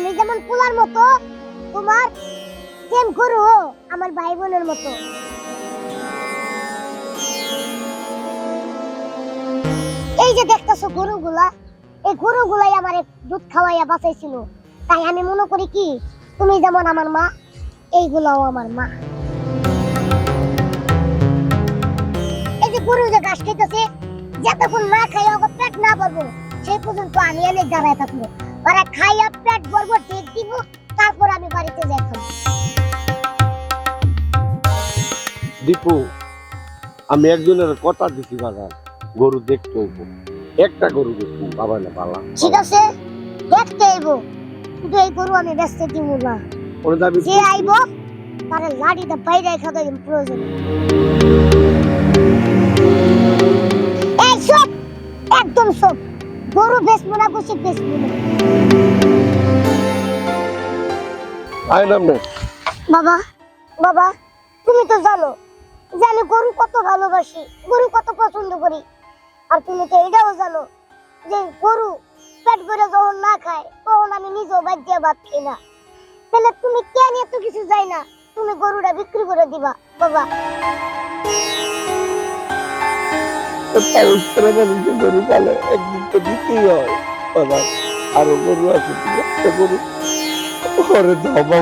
আমি যেমন পোলার মতো, তোমার সেম গরু আমার ভাই বোনের মতো। এই যে দেখতেছো গরুগুলা, এই গরুগুলাই আমার দুধ খাওয়াইয়া বাঁচাইছিল। তাই আমি মনে করি কি, তুমি যেমন আমার মা, এইগুলাও আমার মা। এই যে গরু যে ঘাস খেতেছে যতক্ষণ না খাই ওকে পেট না ভরবো, সেই পর্যন্ত আমি এনে দাঁড়ায় থাকব। ওরা খাইয়া পেট ভরবো ঠিক দিব তারপর আমি বাড়িতে যাই দীপু আমি একজনের কথা দিছি বাজার গরু দেখতে হইব। একটা গরু দেখব বাবা না পালা ঠিক আছে দেখতে আইব কিন্তু এই গরু আমি ব্যস্ত দিব না। ওর দাবি যে আইব তার লাঠিটা বাইরে খাওয়া প্রয়োজন। এই সব একদম সব গরু বেচবো না বসে বেচবো না আয় নামনে বাবা বাবা তুমি তো জানো যে আমি গরু কত ভালোবাসি গরু কত পছন্দ করি। আর তুমি তো এটাও জানো যে গরু পেট ভরে যখন না খায় তখন আমি নিজেও বাদ দিয়ে ভাত খাই না। তাহলে তুমি কেন এত কিছু যাই না? তুমি গরুটা বিক্রি করে দিবা বাবা। পালে একদিন তো দিতেই আরও গরু আছে গরু। ঘরে ধবা